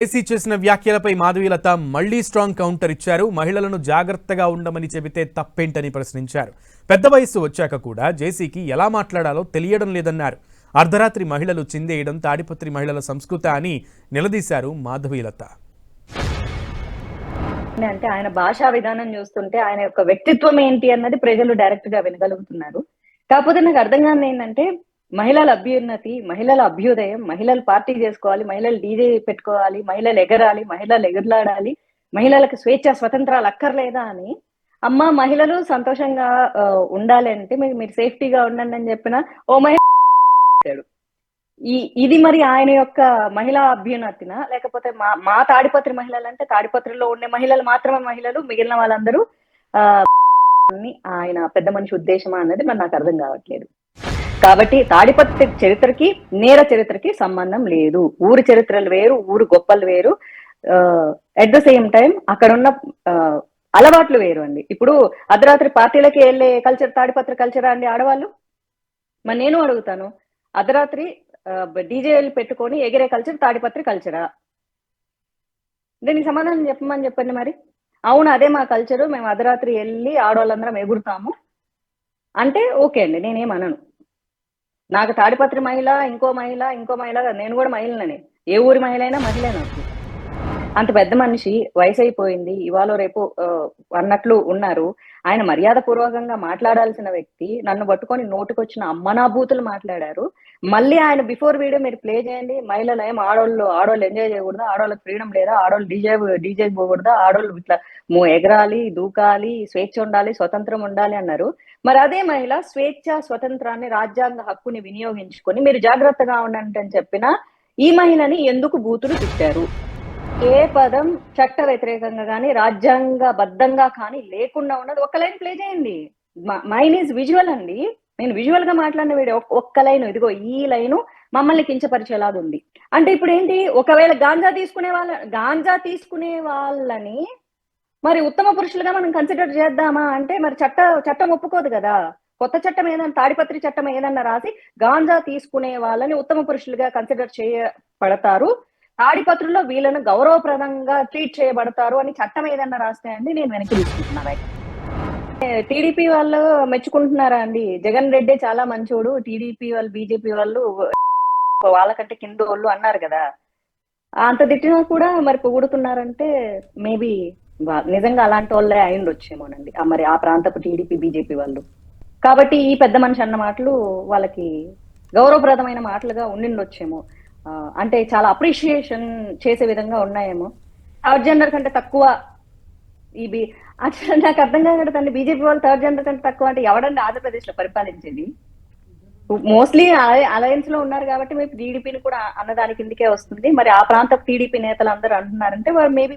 KC చేసిన వ్యాఖ్యలపై మాధవీలత మళ్ళీ స్ట్రాంగ్ కౌంటర్ ఇచ్చారు. మహిళలను జాగ్రత్తగా ఉండమని చెబితే తప్పేంటని ప్రశ్నించారు. పెద్ద వయస్సు వచ్చాక కూడా జేసీకి ఎలా మాట్లాడాలో తెలియడం లేదన్నారు. అర్ధరాత్రి మహిళలు చిందేయడం తాడిపత్రి మహిళల సంస్కృత అని నిలదీశారు మాధవీలత. అంటే ఆయన భాషా విధానం చూస్తుంటే ఆయన యొక్క వ్యక్తిత్వం ఏంటి అన్నది ప్రజలు డైరెక్ట్గా వినగలుగుతున్నారు. కాకపోతే నాకు అర్థం కాని ఏంటంటే మహిళల అభ్యున్నతి మహిళల అభ్యుదయం మహిళలు పార్టీ చేసుకోవాలి మహిళలు డీజే పెట్టుకోవాలి మహిళలు ఎగరాలి మహిళలు ఎగురులాడాలి మహిళలకు స్వేచ్ఛ స్వతంత్రాలు అక్కర్లేదా అని. అమ్మ మహిళలు సంతోషంగా ఆ, ఉండాలి అంటే మీరు మీరు సేఫ్టీగా ఉండండి అని చెప్పిన ఓ మహిళ ఈ ఇది మరి ఆయన యొక్క మహిళా అభ్యున్నతిన? లేకపోతే మా మా తాడిపత్రి మహిళలు అంటే తాడిపత్రిలో ఉండే మహిళలు మాత్రమే మహిళలు మిగిలిన వాళ్ళందరూ ఆ ఆయన పెద్ద మనిషి ఉద్దేశమా అన్నది మరి నాకు అర్థం కావట్లేదు. కాబట్టి తాడిపత్రి చరిత్రకి నేర చరిత్రకి సంబంధం లేదు. ఊరి చరిత్రలు వేరు ఊరు గొప్పలు వేరు. అట్ ద సేమ్ టైం అక్కడ ఉన్న ఆ, అలవాట్లు వేరు అండి. ఇప్పుడు అర్ధరాత్రి పార్టీలకి వెళ్ళే కల్చర్ తాడిపత్రి కల్చరా అండి ఆడవాళ్ళు? మరి నేను అడుగుతాను. అర్ధరాత్రి డీజేలు పెట్టుకొని ఎగిరే కల్చర్ తాడిపత్రి కల్చరా దీనికి సమాధానం చెప్పమని చెప్పండి మరి. అవును అదే మా కల్చరు మేము అర్ధరాత్రి వెళ్ళి ఆడవాళ్ళందరం ఎగురుతాము. అంటే ఓకే అండి నేనేమనను నాకు తాడిపత్రి మహిళ ఇంకో మహిళ ఇంకో మహిళ నేను కూడా మహిళనని ఏ ఊరి మహిళ అయినా మహిళ నాకు. అంత పెద్ద మనిషి వయసు అయిపోయింది. ఇవాళ రేపు అన్నట్లు ఉన్నారు. ఆయన మర్యాద పూర్వకంగా మాట్లాడాల్సిన వ్యక్తి నన్ను పట్టుకొని నోటికొచ్చిన అమ్మనాభూతులు మాట్లాడారు. మళ్ళీ ఆయన బిఫోర్ వీడియో మీరు ప్లే చేయండి. మహిళలు ఏం ఆడోళ్ళు ఆడోళ్ళు ఎంజాయ్ చేయకూడదు. ఆడవాళ్ళకి ఫ్రీడమ్ లేదా. ఆడోళ్ళు డీజే డీజే పోకూడదు. ఆడోళ్ళు ఇట్లా మూ ఎగరాలి దూకాలి స్వేచ్ఛ ఉండాలి స్వతంత్రం ఉండాలి అన్నారు. మరి అదే మహిళ స్వేచ్ఛ స్వతంత్రాన్ని రాజ్యాంగ హక్కుని వినియోగించుకొని మీరు జాగ్రత్తగా ఉండండి అని చెప్పిన ఈ మహిళని ఎందుకు బూతులు తిట్టారు? ఏ పదం చట్ట వ్యతిరేకంగా కానీ రాజ్యాంగ బద్ధంగా కానీ లేకుండా ఉన్నది. ఒక లైన్ ప్లే చేయండి. మైన్ ఈజ్ విజువల్ అండి. నేను విజువల్గా మాట్లాడిన వీడియో ఒక్క లైన్ ఇదిగో ఈ లైను మమ్మల్ని కించపరిచేలాగా ఉంది. అంటే ఇప్పుడు ఏంటి? ఒకవేళ గాంజా తీసుకునే వాళ్ళ గాంజా తీసుకునే వాళ్ళని మరి ఉత్తమ పురుషులుగా మనం కన్సిడర్ చేద్దామా? అంటే మరి చట్ట చట్టం ఒప్పుకోదు కదా. కొత్త చట్టం ఏదన్నా తాడిపత్రి చట్టం ఏదన్నా రాసి గాంజా తీసుకునే వాళ్ళని ఉత్తమ పురుషులుగా కన్సిడర్ చేయబడతారు. తాడిపత్రుల్లో వీళ్ళను గౌరవప్రదంగా ట్రీట్ చేయబడతారు అని చట్టం ఏదన్నా రాస్తే అండి నేను వెనక్కి తీసుకుంటున్నా. టీడీపీ వాళ్ళు మెచ్చుకుంటున్నారా అండి? జగన్ రెడ్డి చాలా మంచోడు. టీడీపీ వాళ్ళు బీజేపీ వాళ్ళు వాళ్ళకంటే కింద వాళ్ళు అన్నారు కదా. అంత తిట్టినా కూడా మరి పొగుడుతున్నారంటే మేబీ నిజంగా అలాంటి వాళ్ళే అయిండొచ్చేమోనండి మరి ఆ ప్రాంతపు టీడీపీ బీజేపీ వాళ్ళు. కాబట్టి ఈ పెద్ద మనిషి అన్న మాటలు వాళ్ళకి గౌరవప్రదమైన మాటలుగా ఉండిండొచ్చేమో. అంటే చాలా అప్రిషియేషన్ చేసే విధంగా ఉన్నాయేమో. థర్డ్ జెండర్ కంటే తక్కువ ఈ బి అట్లా నాకు అర్థం కాకూడదండి బీజేపీ వాళ్ళు థర్డ్ జనరేషన్ తక్కువ అంటే ఎవడండి ఆంధ్రప్రదేశ్లో పరిపాలించేది మోస్ట్లీ అలయన్స్లో ఉన్నారు కాబట్టి మేము టీడీపీని కూడా అన్నదాని కిందకే వస్తుంది. మరి ఆ ప్రాంత టీడీపీ నేతలు అందరూ అంటున్నారంటే వారు మేబీ